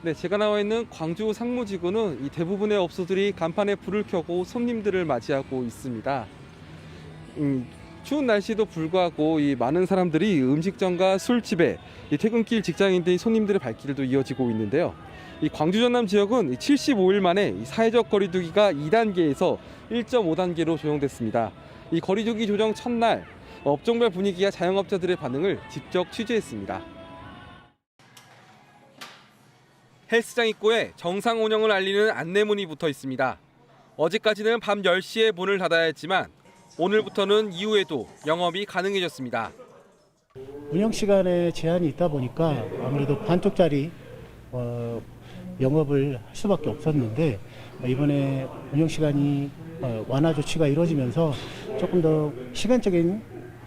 네, 제가 나와 있는 광주 상무지구는 이 대부분의 업소들이 간판에 불을 켜고 손님들을 맞이하고 있습니다. 음, 추운 날씨도 불구하고 이 많은 사람들이 음식점과 술집에 이 퇴근길 직장인들이 손님들의 발길도 이어지고 있는데요. 이 광주 전남 지역은 75일 만에 이 사회적 거리두기가 2단계에서 1.5단계로 조정됐습니다. 이 거리두기 조정 첫날 업종별 분위기와 자영업자들의 반응을 직접 취재했습니다. 헬스장 입구에 정상 운영을 알리는 안내문이 붙어 있습니다. 어제까지는 밤 10시에 문을 닫아야 했지만 오늘부터는 이후에도 영업이 가능해졌습니다. 운영 시간에 제한이 있다 보니까 아무래도 반쪽짜리 어, 영업을 할 수밖에 없었는데 이번에 운영 시간이 어, 완화 조치가 이루어지면서 조금 더 시간적인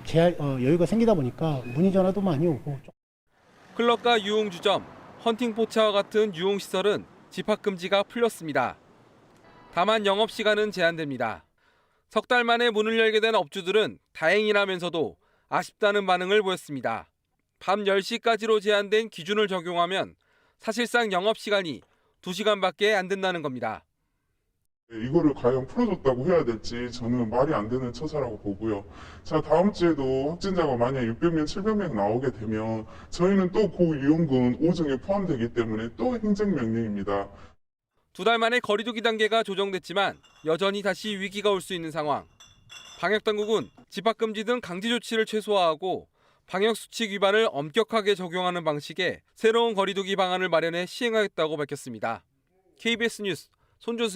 제한 어, 여유가 생기다 보니까 문의 전화도 많이 오고 클럽과 유흥주점, 헌팅포차와 같은 유흥시설은 집합금지가 풀렸습니다. 다만 영업시간은 제한됩니다. 석 달 만에 문을 열게 된 업주들은 다행이라면서도 아쉽다는 반응을 보였습니다. 밤 10시까지로 제한된 기준을 적용하면 사실상 영업시간이 2시간밖에 안 된다는 겁니다. 네, 이거를 과연 풀어줬다고 해야 될지 저는 말이 안 되는 처사라고 보고요. 자, 다음 주에도 확진자가 만약 600명, 700명 나오게 되면 저희는 또 고위험군 5종에 포함되기 때문에 또 행정명령입니다. 두 달 만에 거리두기 단계가 조정됐지만 여전히 다시 위기가 올 수 있는 상황. 방역 당국은 집합금지 등 강제 조치를 최소화하고 방역 수칙 위반을 엄격하게 적용하는 방식의 새로운 거리두기 방안을 마련해 시행하겠다고 밝혔습니다. KBS 뉴스 손준수